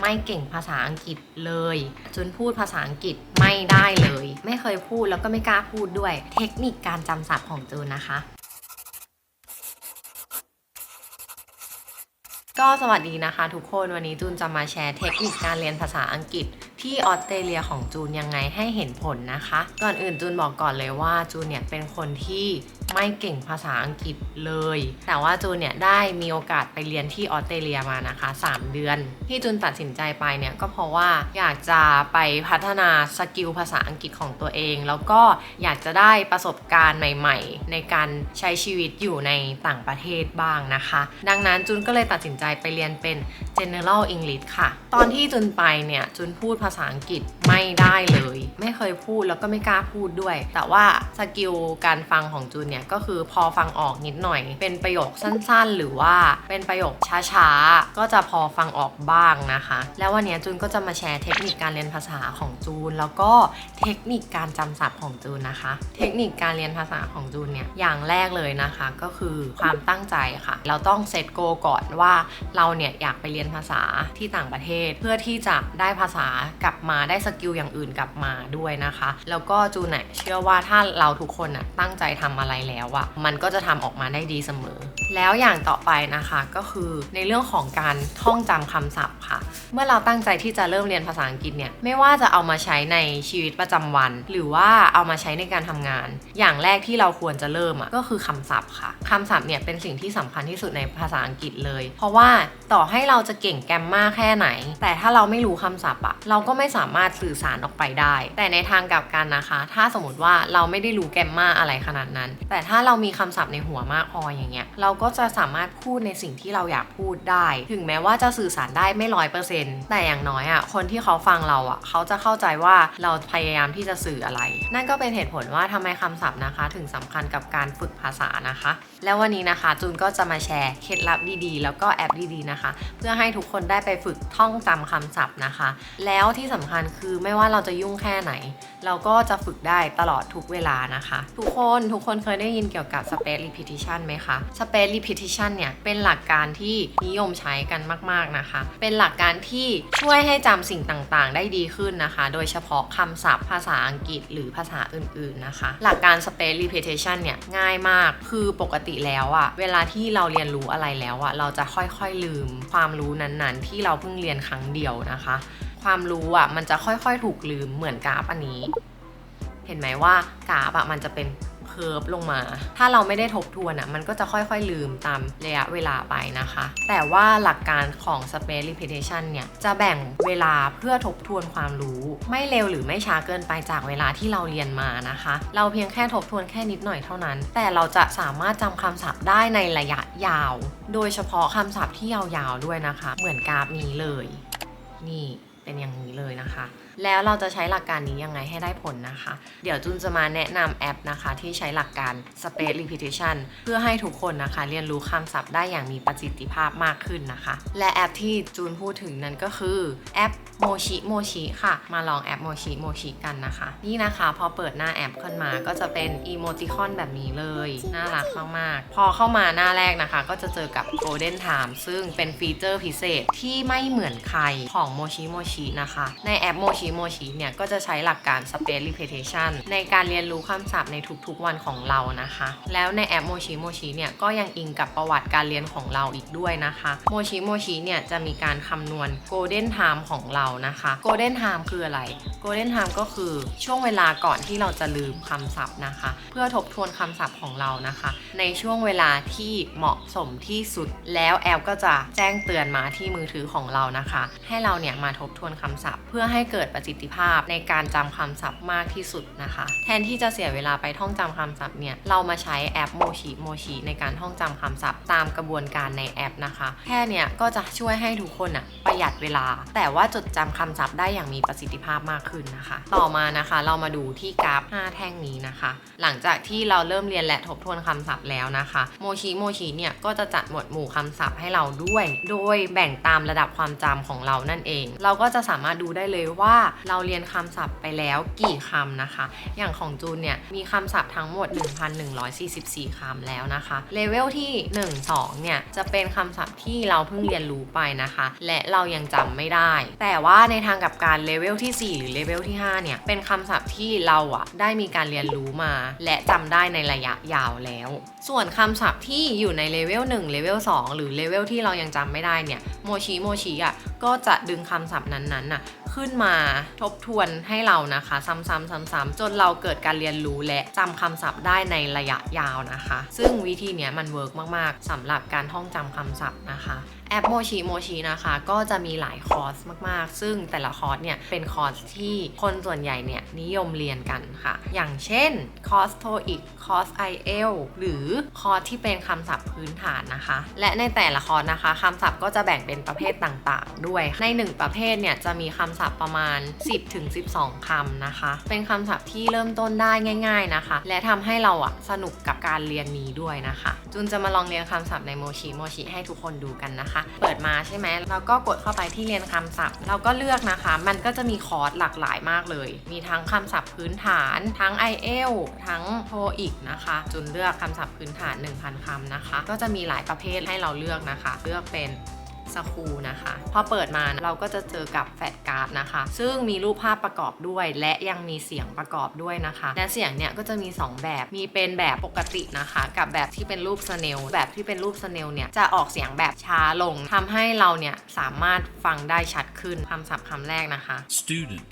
ไม่เก่งภาษาอังกฤษเลยจูนพูดภาษาอังกฤษไม่ได้เลย ไม่เคยพูดแล้วก็ไม่กล้าพูดด้วย เทคนิคการจำศัพท์ของจูนนะคะก็สวัสดีนะคะทุกคนวันนี้จูนจะมาแชร์เทคนิคการเรียนภาษาอังกฤษ ที่ออสเตรเลียของจูนยังไงให้เห็นผลนะคะ ก่อนอื่นจูนบอกก่อนเลยว่าจูนเนี่ยเป็นคนที่ ไม่เก่งภาษาอังกฤษเลย แต่ว่าจูนเนี่ยได้มีโอกาสไปเรียนที่ออสเตรเลียมานะคะ 3 เดือน ที่จูนตัดสินใจไปเนี่ยก็เพราะว่าอยากจะไปพัฒนาสกิลภาษาอังกฤษของตัวเอง แล้วก็อยากจะได้ประสบการณ์ใหม่ ๆ ในการใช้ชีวิตอยู่ในต่างประเทศบ้างนะคะ ดังนั้นจูนก็เลยตัดสินใจไปเรียนเป็น General English ค่ะ ตอนที่จูนไปเนี่ยจูนพูดภาษาอังกฤษไม่ได้เลย ไม่เคยพูดแล้วก็ไม่กล้าพูดด้วย แต่ว่าสกิลการฟังของจูนเนี่ยก็คือพอฟังออกนิดหน่อย เป็นประโยคสั้นๆ หรือว่าเป็นประโยคช้าๆ ก็จะพอฟังออกบ้างนะคะ แล้ววันนี้จูนก็จะมาแชร์เทคนิคการเรียนภาษาของจูน แล้วก็เทคนิคการจำศัพท์ของจูนนะคะ เทคนิคการเรียนภาษาของจูนเนี่ยอย่างแรกเลยนะคะก็คือความตั้งใจค่ะ เราต้องเซตโกก่อนว่าเราเนี่ยอยากไปเรียนภาษาที่ต่างประเทศ เพื่อที่จะได้ภาษากลับมาได้สกิลอย่างอื่นกลับมาด้วยนะคะ แล้วก็จูนเนี่ยเชื่อว่าถ้าเราทุกคนน่ะตั้งใจทำอะไรแล้วอะมันก็จะทำออกมาได้ดีเสมอ แล้วอย่างต่อไปนะคะก็คือในเรื่องของการท่องจำคำศัพท์ค่ะ เมื่อเราตั้งใจที่จะเริ่มเรียนภาษาอังกฤษเนี่ยไม่ว่าจะเอามาใช้ในชีวิตประจำวัน หรือว่าเอามาใช้ในการทำงาน อย่างแรกที่เราควรจะเริ่มอะก็คือคำศัพท์ค่ะคำศัพท์เนี่ยเป็นสิ่งที่สำคัญที่สุดในภาษาอังกฤษเลย เพราะว่าต่อให้เราจะเก่งแกรมมาแค่ไหน แต่ถ้าเราไม่รู้คำศัพท์อะเราก็ไม่สามารถสื่อสารออกไปได้ แต่ในทางกลับกันนะคะ ถ้าสมมติว่าเราไม่ได้รู้แกรมมาอะไรขนาดนั้น แต่แต่ถ้าเรามีคำศัพท์ในหัวมากพออย่างเงี้ย เราก็จะสามารถพูดในสิ่งที่เราอยากพูดได้ ถึงแม้ว่าจะสื่อสารได้ไม่ร้อยเปอร์เซ็นต์แต่อย่างน้อยอะ คนที่เขาฟังเราอะ เขาจะเข้าใจว่าเราพยายามที่จะสื่ออะไร นั่นก็เป็นเหตุผลว่าทำไมคำศัพท์นะคะ ถึงสำคัญกับการฝึกภาษานะคะ แล้ววันนี้นะคะจูนก็จะมาแชร์เคล็ดลับดีๆ แล้วก็แอปดีๆนะคะ เพื่อให้ทุกคนได้ไปฝึกท่องจำคำศัพท์นะคะ แล้วที่สำคัญคือไม่ว่าเราจะยุ่งแค่ไหน เราก็จะฝึกได้ตลอดทุกเวลานะคะ ทุกคนทุกคนเคยได้ยินเกี่ยวกับ space repetition ไหมคะ space repetition เนี่ยเป็นหลักการที่นิยมใช้กันมาก ๆนะคะ เป็นหลักการที่ช่วยให้จำสิ่งต่างๆ ได้ดีขึ้นนะคะ โดยเฉพาะคำศัพท์ภาษาอังกฤษหรือภาษาอื่นๆนะคะ หลักการ space repetition เนี่ยง่ายมากคือปกติแล้วอะเวลาที่เราเรียนรู้อะไรแล้วอะเราจะค่อยๆลืม ความรู้นั้นๆ ที่เราเพิ่งเรียนครั้งเดียวนะคะ ความรู้อะมันจะค่อยๆถูกลืมเหมือนกราฟอันนี้ เห็นไหมว่ากราฟอะมันจะเป็น เคิร์ฟลงมา ถ้าเราไม่ได้ทบทวนอะมันก็จะค่อยๆลืมตามระยะเวลาไปนะคะ แต่ว่าหลักการของ space repetition เนี่ยจะแบ่งเวลาเพื่อทบทวนความรู้ ไม่เร็วหรือไม่ช้าเกินไปจากเวลาที่เราเรียนมานะคะ เราเพียงแค่ทบทวนแค่นิดหน่อยเท่านั้น แต่เราจะสามารถจำคำศัพท์ได้ในระยะยาว โดยเฉพาะคำศัพท์ที่ยาวๆด้วยนะคะ เหมือนกราฟนี้เลย นี่เป็นอย่างนี้เลยนะคะ แล้วเราจะใช้หลักการนี้ยังไงให้ได้ผลนะคะ เดี๋ยวจุนจะมาแนะนำแอปนะคะ ที่ใช้หลักการ Space Repetition เพื่อให้ทุกคนนะคะ เรียนรู้คำศัพท์ได้อย่างมีประสิทธิภาพมากขึ้นนะคะ และแอปที่จูนพูดถึงนั้นก็คือแอปโมชิโมชิค่ะ มาลองแอปโมชิโมชิกันนะคะ นี่นะคะพอเปิดหน้าแอปขึ้นมาก็จะเป็นอีโมติคอนแบบนี้เลย น่ารักมากๆ พอเข้ามาหน้าแรกนะคะ ก็จะเจอกับ Golden Time ซึ่งเป็นฟีเจอร์พิเศษที่ไม่เหมือนใครของโมชิโมชินะคะ ในแอปโมชิโมชิเนี่ย ก็จะใช้หลักการ Space Repetition ในการเรียนรู้คำศัพท์ในทุกๆวันของเรานะคะ แล้วในแอปโมชิโมชิเนี่ย ก็ยังอิงกับประวัติการเรียนของเราอีกด้วยนะคะโมชิโมชิเนี่ย จะมีการคำนวณ Golden Time ของเรานะคะ Golden Time คืออะไร Golden Time ก็คือช่วงเวลาก่อนที่เราจะลืมคำศัพท์นะคะ เพื่อทบทวนคำศัพท์ของเรานะคะ ในช่วงเวลาที่เหมาะสมที่สุด แล้วแอปก็จะแจ้งเตือนมาที่มือถือของเรานะคะ ให้เราเนี่ยมาทบทวนคำศัพท์ เพื่อให้เกิดประสิทธิภาพในการจำคำศัพท์มากที่สุดนะคะ แทนที่จะเสียเวลาไปท่องจำคำศัพท์เนี่ยเรามาใช้แอปโมชิโมชิในการท่องจำคำศัพท์ตามกระบวนการในแอปนะคะ แค่เนี้ยก็จะช่วยให้ทุกคนอะประหยัดเวลา แต่ว่าจดจำคำศัพท์ได้อย่างมีประสิทธิภาพมากขึ้นนะคะ ต่อมานะคะเรามาดูที่กราฟ 5 แท่งนี้นะคะ หลังจากที่เราเริ่มเรียนและทบทวนคำศัพท์แล้วนะคะโมชิโมชิเนี่ยก็จะจัดหมวดหมู่คำศัพท์ให้เราด้วย โดยแบ่งตามระดับความจำของเรานั่นเอง เราก็จะสามารถดูได้เลยว่าเราเรียนคำศัพท์ไปแล้วกี่คำนะคะ อย่างของจูนเนี่ยมีคำศัพท์ทั้งหมด 1,144 คำแล้วนะคะเลเวลที่ 1 2 เนี่ยจะเป็นคำศัพท์ที่เราเพิ่งเรียนรู้ไปนะคะ และเรายังจำไม่ได้ แต่ว่าในทางกับการเลเวลที่ 4 หรือเลเวลที่ 5 เนี่ยเป็นคำศัพท์ที่เราอะได้มีการเรียนรู้มา และจำได้ในระยะยาวแล้ว ส่วนคำศัพท์ที่อยู่ในเลเวล1เลเวล2หรือเลเวลที่เรายังจำไม่ได้เนี่ยโมชิโมชิอะก็จะดึงคำศัพท์นั้นๆน่ะ ขึ้นมาทบทวนให้เรานะคะ ซ้ำๆซ้ำๆจนเราเกิดการเรียนรู้และจำคำศัพท์ได้ในระยะยาวนะคะ ซึ่งวิธีนี้มันเวิร์กมากๆสำหรับการท่องจำคำศัพท์นะคะแอปโมชิโมชินะคะ ก็จะมีหลายคอร์สมากๆ ซึ่งแต่ละคอร์สเนี่ยเป็นคอร์สที่คนส่วนใหญ่เนี่ยนิยมเรียนกันค่ะ อย่างเช่นคอร์สโทอีกคอร์ส IEL หรือคอร์สที่เป็นคำศัพท์พื้นฐานนะคะ และในแต่ละคอร์สนะคะคำศัพท์ก็จะแบ่งเป็นประเภทต่างๆ ด้วย ในหนึ่งประเภทเนี่ยจะมีคำศัพท์ประมาณ 10-12คำนะคะ เป็นคำศัพท์ที่เริ่มต้นได้ง่าย ๆนะคะ และทำให้เราอะสนุกกับการเรียนนี้ด้วยนะคะ จุนจะมาลองเรียนคำศัพท์ในโมชิโมชิให้ทุกคนดูกันนะคะ เปิดมาใช่ไหมเราก็กดเข้าไปที่เรียนคำศัพท์ เราก็เลือกนะคะ มันก็จะมีคอร์สหลากหลายมากเลย มีทั้งคำศัพท์พื้นฐาน ทั้ง i อเอลทั้งโทอีกนะคะ จุนเลือกคำศัพท์พื้นฐาน 1,000คำนะคะ ก็จะมีหลายประเภทให้เราเลือกนะคะ เลือกเป็น สคูนะคะ พอเปิดมาเราก็จะเจอกับแฟลชการ์ดนะคะ ซึ่งมีรูปภาพประกอบด้วย และยังมีเสียงประกอบด้วยนะคะ และเสียงเนี่ยก็จะมี 2 แบบ มีเป็นแบบปกตินะคะ กับแบบที่เป็นรูปสเนล แบบที่เป็นรูปสเนลเนี่ยจะออกเสียงแบบช้าลงทำให้เราเนี่ยสามารถฟังได้ชัดขึ้นคำศัพท์คำแรกนะคะ student,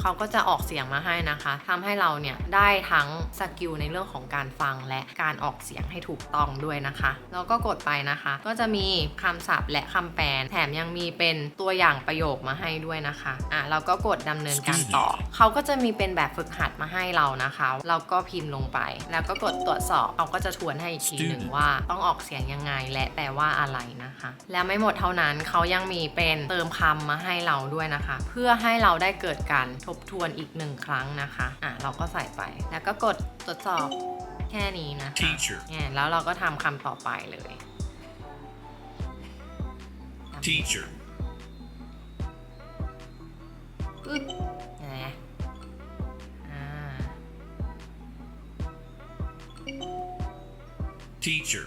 เขาก็จะออกเสียงมาให้นะคะทำให้เราเนี่ยได้ทั้งสกิลในเรื่องของการฟังและการออกเสียงให้ถูกต้องด้วยนะคะแล้วก็กดไปนะคะ ก็จะมีคำศัพท์และคำแปลแถมยังมีเป็นตัวอย่างประโยคมาให้ด้วยนะคะอะเราก็กดดำเนินการต่อ เขาก็จะมีเป็นแบบฝึกหัดมาให้เรานะคะ เราก็พิมพ์ลงไป แล้วก็กดตรวจสอบเขาก็จะทวนให้อีกทีหนึ่งว่าต้องออกเสียงยังไงและแปลว่าอะไรนะคะ แล้วไม่หมดเท่านั้นเขายังมีเป็นเติมคำมาให้เราด้วยนะคะ เพื่อให้เราได้เกิดการทบทวนอีกหนึ่งครั้งนะคะ อะเราก็ใส่ไป แล้วก็กดตรวจสอบแค่นี้นะคะ teacher, เนี่ยแล้วเราก็ทำคำต่อไปเลย teacher, ปึ๊บเห็นไหมอ่า teacher,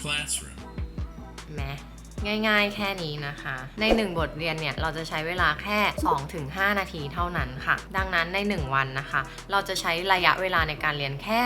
classroom, เห็นไหม ง่าย ๆ แค่นี้นะคะ ใน 1 บทเรียนเนี่ยเราจะใช้เวลาแค่ 2-5 นาทีเท่านั้นค่ะ ดังนั้นใน 1 วันนะคะ เราจะใช้ระยะเวลาในการเรียนแค่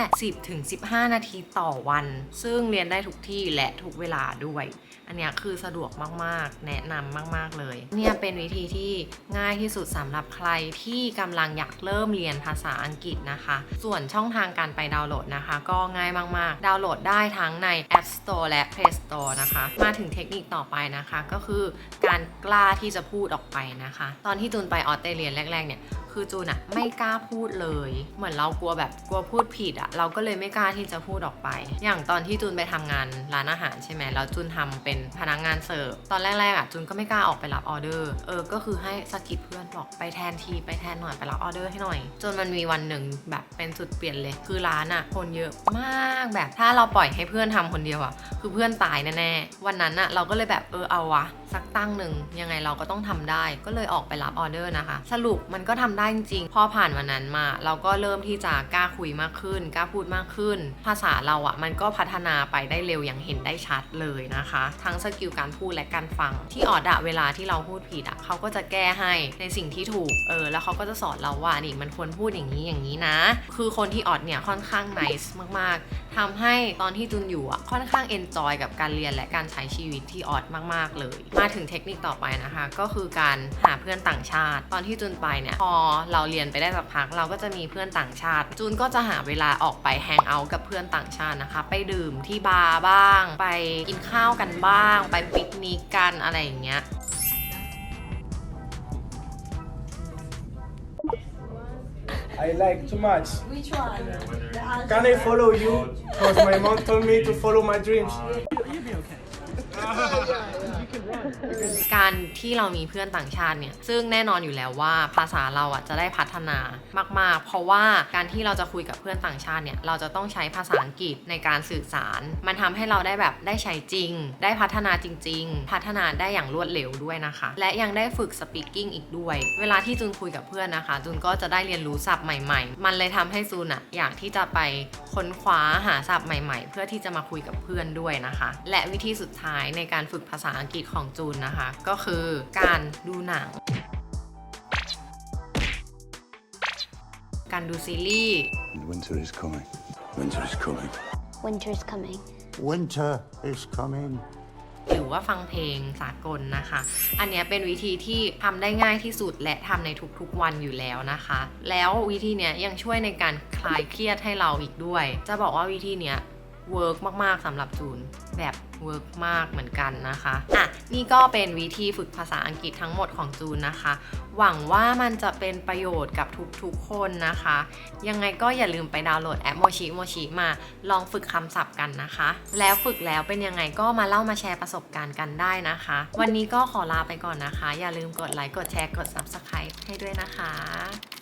10-15 นาทีต่อวัน ซึ่งเรียนได้ทุกที่และทุกเวลาด้วย อันนี้คือสะดวกมากๆ แนะนำมาก ๆ เลย เนี่ยเป็นวิธีที่ง่ายที่สุดสำหรับใครที่กำลังอยากเริ่มเรียนภาษาอังกฤษนะคะ ส่วนช่องทางการไปดาวน์โหลดนะคะ ก็ง่ายมากๆ ดาวน์โหลดได้ทั้งใน App Store และ Play Store นะคะ มาถึงเทคนิคต่อไปนะคะ ก็คือการกล้าที่จะพูดออกไปนะคะ ตอนที่จูนไปออสเตรเลียแรกๆเนี่ย คือจูนอะไม่กล้าพูดเลย เหมือนเรากลัวแบบกลัวพูดผิดอะเราก็เลยไม่กล้าที่จะพูดออกไป อย่างตอนที่จูนไปทำงานร้านอาหารใช่ไหมแล้วจูนทำเป็นพนักงานเสิร์ฟตอนแรกๆอะจูนก็ไม่กล้าออกไปรับออเดอร์เออก็คือให้สกิปเพื่อนบอกไปแทนทีไปแทนหน่อยไปรับออเดอร์ให้หน่อย จนมันมีวันหนึ่งแบบเป็นจุดเปลี่ยนเลย คือร้านอะคนเยอะมากแบบถ้าเราปล่อยให้เพื่อนทำคนเดียวอะคือเพื่อนตายแน่ๆวันนั้นอะเราก็เลยแบบเออเอาวะสักตั้งหนึ่งยังไงเราก็ต้องทำได้ ก็เลยออกไปรับออเดอร์นะคะ สรุปมันก็ทำได้จริงๆพอผ่านวันนั้นมา เราก็เริ่มที่จะกล้าคุยมากขึ้นกล้าพูดมากขึ้น ภาษาเราอะ่ะมันก็พัฒนาไปได้เร็วอย่างเห็นได้ชัดเลยนะคะ ทั้งสกิลการพูดและการฟัง ที่ออดอะเวลาที่เราพูดผิดอะเขาก็จะแก้ให้ในสิ่งที่ถูกเออแล้วเขาก็จะสอนเราว่านี่มันควรพูดอย่างนี้อย่างนี้นะ คือคนที่ออดเนี่ยค่อนข้าง nice มากๆทำให้ตอนที่จุนอยู่อะค่อนข้างเอนจอยกับการเรียนและการใช้ชีวิตที่ออดมาก ๆ เลยมาถึงเทคนิคต่อไปนะคะ ก็คือการหาเพื่อนต่างชาติ ตอนที่จุนไปเนี่ยพอเราเรียนไปได้สักพักเราก็จะมีเพื่อนต่างชาติจุนก็จะหาเวลาออกไปแฮงเอาท์กับเพื่อนต่างชาตินะคะ ไปดื่มที่บาร์บ้าง ไปกินข้าวกันบ้าง ไปปิกนิกกันอะไรอย่างเงี้ย I like too much. Which one? The answer. Can I follow you? Because my mom told me to follow my dreams. การที่เรามีเพื่อนต่างชาติเนี่ย ซึ่งแน่นอนอยู่แล้วว่าภาษาเราอะจะได้พัฒนามาก ๆ เพราะว่าการที่เราจะคุยกับเพื่อนต่างชาติเนี่ย เราจะต้องใช้ภาษาอังกฤษในการสื่อสาร มันทำให้เราได้แบบได้ใช้จริง ได้พัฒนาจริง ๆ พัฒนาได้อย่างรวดเร็วด้วยนะคะ และยังได้ฝึกสปีกิ้งอีกด้วย เวลาที่จูนคุยกับเพื่อนนะคะจูนก็จะได้เรียนรู้ศัพท์ใหม่ ๆ มันเลยทำให้จูนอะอยากที่จะไปค้นคว้าหาศัพท์ใหม่ๆ เพื่อที่จะมาคุยกับเพื่อนด้วยนะคะ และวิธีสุดท้ายในการฝึกภาษาอังกฤษของจูนนะคะ ก็คือการดูหนัง การดูซีรีส์ Winter is coming. Winter is coming. Winter's coming. Winter is coming. หรือว่าฟังเพลงสากลนะคะ อันนี้เป็นวิธีที่ทำได้ง่ายที่สุดและทำในทุกๆวันอยู่แล้วนะคะ แล้ววิธีนี้ยังช่วยในการคลายเครียดให้เราอีกด้วย จะบอกว่าวิธีนี้เวิร์กมากๆสำหรับจูนแบบ เวิร์กมากเหมือนกันนะคะอะนี่ก็เป็นวิธีฝึกภาษาอังกฤษทั้งหมดของจูนนะคะ หวังว่ามันจะเป็นประโยชน์กับทุกๆคนนะคะ ยังไงก็อย่าลืมไปดาวน์โหลดแอปโมชิโมชิมาลองฝึกคำศัพท์กันนะคะ แล้วฝึกแล้วเป็นยังไงก็มาเล่ามาแชร์ประสบการณ์กันได้นะคะ วันนี้ก็ขอลาไปก่อนนะคะ อย่าลืมกดไลค์กดแชร์กด Subscribe ให้ด้วยนะคะ